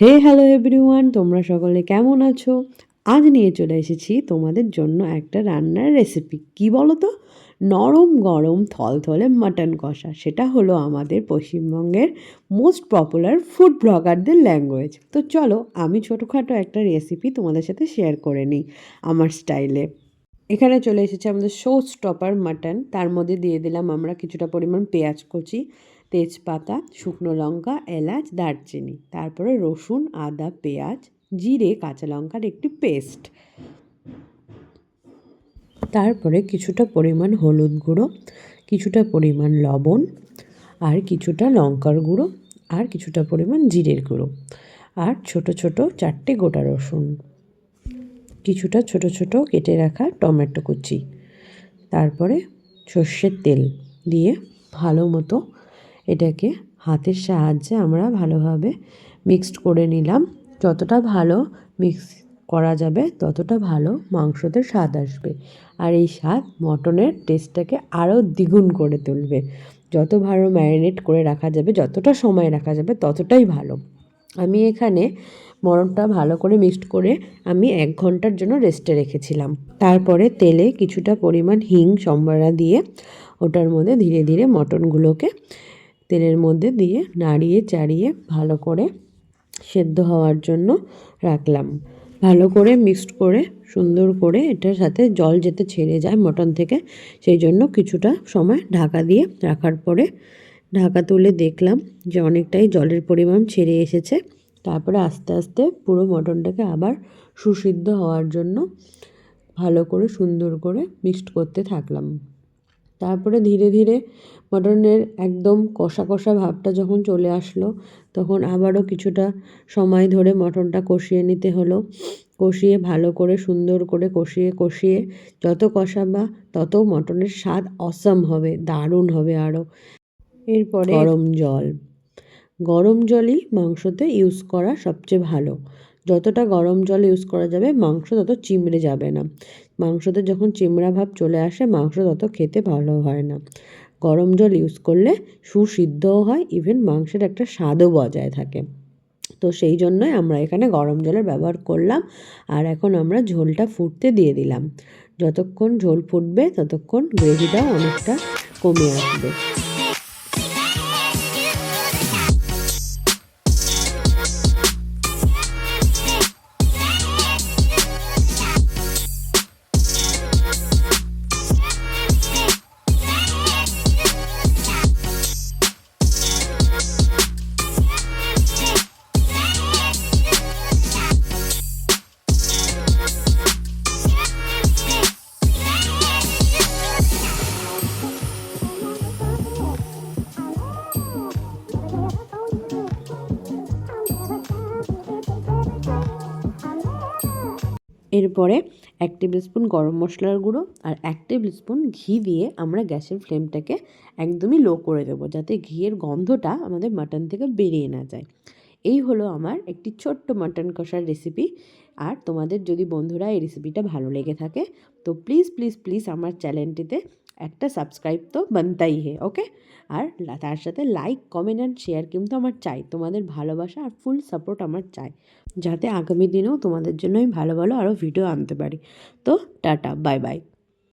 হে hello everyone, তোমরা সকলে কেমন আছো? আজ নিয়ে চলে এসেছি তোমাদের জন্য একটা রান্নার রেসিপি কি বলো তো নরম গরম থলথলে মাটন কষা। সেটা হলো আমাদের পশ্চিমবঙ্গের মোস্ট পপুলার ফুড ব্লগারদের ল্যাঙ্গুয়েজ তো চলো, আমি ছোটোখাটো একটা রেসিপি তোমাদের সাথে শেয়ার করে নিই আমার স্টাইলে এখানে চলে এসেছে আমাদের শো স্টপার মাটন তার মধ্যে দিয়ে দিলাম আমরা কিছুটা পরিমাণ পেঁয়াজ কুচি তেজপাতা, শুকনো লঙ্কা, এলাচ, দারচিনি। তারপরে রসুন, আদা, পেঁয়াজ, জিরে, কাঁচা লঙ্কার একটি পেস্ট। তারপরে কিছুটা পরিমাণ হলুদ গুঁড়ো, কিছুটা পরিমাণ লবণ, আর কিছুটা লঙ্কার গুঁড়ো, আর কিছুটা পরিমাণ জিরের গুঁড়ো, আর ছোট ছোট চারটে গোটা রসুন। কিছুটা ছোট ছোট কেটে রাখা টমেটো কুচি। তারপরে সর্ষের তেল দিয়ে ভালো মতো এটাকে হাতের সাহায্যে আমরা ভালোভাবে মিক্সড করে নিলাম। যতটা ভালো মিক্স করা যাবে, ততটা ভালো মাংসতে স্বাদ আসবে। আর এই স্বাদ মটনের টেস্টটাকে আরও দ্বিগুণ করে তুলবে। যত ভালো ম্যারিনেট করে রাখা যাবে, যতটা সময় রাখা যাবে, ততটাই ভালো। আমি এখানে মরণটা ভালো করে মিক্সড করে আমি এক ঘণ্টার জন্য রেস্টে রেখেছিলাম। তারপরে তেলে কিছুটা পরিমাণ হিং সম্বারা দিয়ে ওটার মধ্যে ধীরে ধীরে মটনগুলোকে তেলের মধ্যে দিয়ে নাড়িয়ে চাড়িয়ে ভালো করে সেদ্ধ হওয়ার জন্য রাখলাম। ভালো করে মিক্সড করে, সুন্দর করে এটার সাথে জল যেতে ছেড়ে যায় মটন থেকে, সেই জন্য কিছুটা সময় ঢাকা দিয়ে রাখার পরে ঢাকা তুলে দেখলাম যে অনেকটাই জলের পরিমাণ ছেড়ে এসেছে। তারপরে আস্তে আস্তে পুরো মটনটাকে আবার সুসিদ্ধ হওয়ার জন্য ভালো করে সুন্দর করে মিক্সড করতে থাকলাম। তারপরে ধীরে ধীরে মটনের একদম কষা কষা ভাবটা যখন চলে আসলো তখন আবারও কিছুটা সময় ধরে মটনটা কষিয়ে নিতে হলো। কষিয়ে ভালো করে সুন্দর করে কষিয়ে কষিয়ে যত কষাবা তত মটনের স্বাদ অসম হবে দারুণ হবে আরও। এরপরে গরম জল। গরম জলই মাংসতে ইউজ করা সবচেয়ে ভালো। যতটা গরম জল ইউজ করা যাবে মাংস তত চিমড়ে যাবে না। মাংসতে যখন চিমড়া ভাব চলে আসে, মাংস তত খেতে ভালো হয় না। গরম জল ইউজ করলে সুসিদ্ধও হয় ইভেন মাংসের একটা স্বাদও বজায় থাকে। তো সেই জন্যই আমরা এখানে গরম জলের ব্যবহার করলাম, আর এখন আমরা ঝোলটা ফুটতে দিয়ে দিলাম। যতক্ষণ ঝোল ফুটবে, ততক্ষণ গ্রেভিটাও অনেকটা কমে আসবে। এরপরে এক টেবিল স্পুন গরম মশলার গুঁড়ো আর এক টেবিল স্পুন ঘি দিয়ে আমরা গ্যাসের ফ্লেমটাকে একদমই লো করে দেবো, যাতে ঘিয়ের গন্ধটা আমাদের মাটন থেকে বেরিয়ে না যায়। এই হলো আমার একটি ছোট্ট মাটন কষার রেসিপি আর তোমাদের যদি বন্ধুরা এই রেসিপিটা ভালো লেগে থাকে, তো প্লিজ প্লিজ প্লিজ আমার চ্যানেলটিতে একটা সাবস্ক্রাইব তো বানতাই হে ওকে আর তার সাথে লাইক কমেন্ট অ্যান্ড শেয়ার কিন্তু আমার চাই। তোমাদের ভালোবাসা আর ফুল সাপোর্ট আমার চাই। যাতে আগামী দিনেও তোমাদের জন্য আমি ভালো ভালো আরও ভিডিও আনতে পারি। তো টাটা বাই বাই